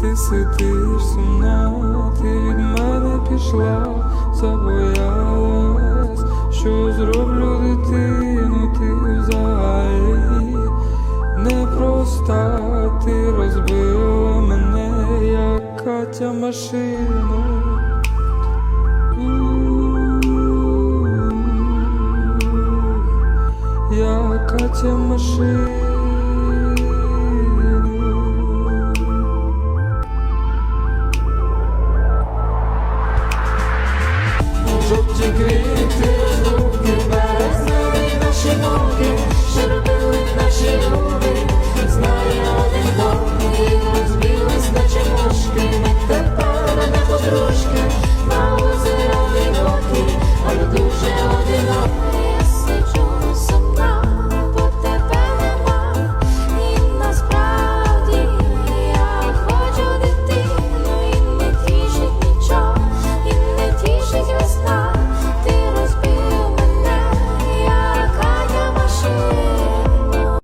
ти сидиш сумна, ти від мене пішла, забоялась, що зроблю дитину, ти взагалі непроста, ти розбила мене, як Катя машину. Я Катя машина. Наші наші ноги, що ноги, розбілись наче мушки, тепер не подружки, на озеро одинокі, але дуже одинокі.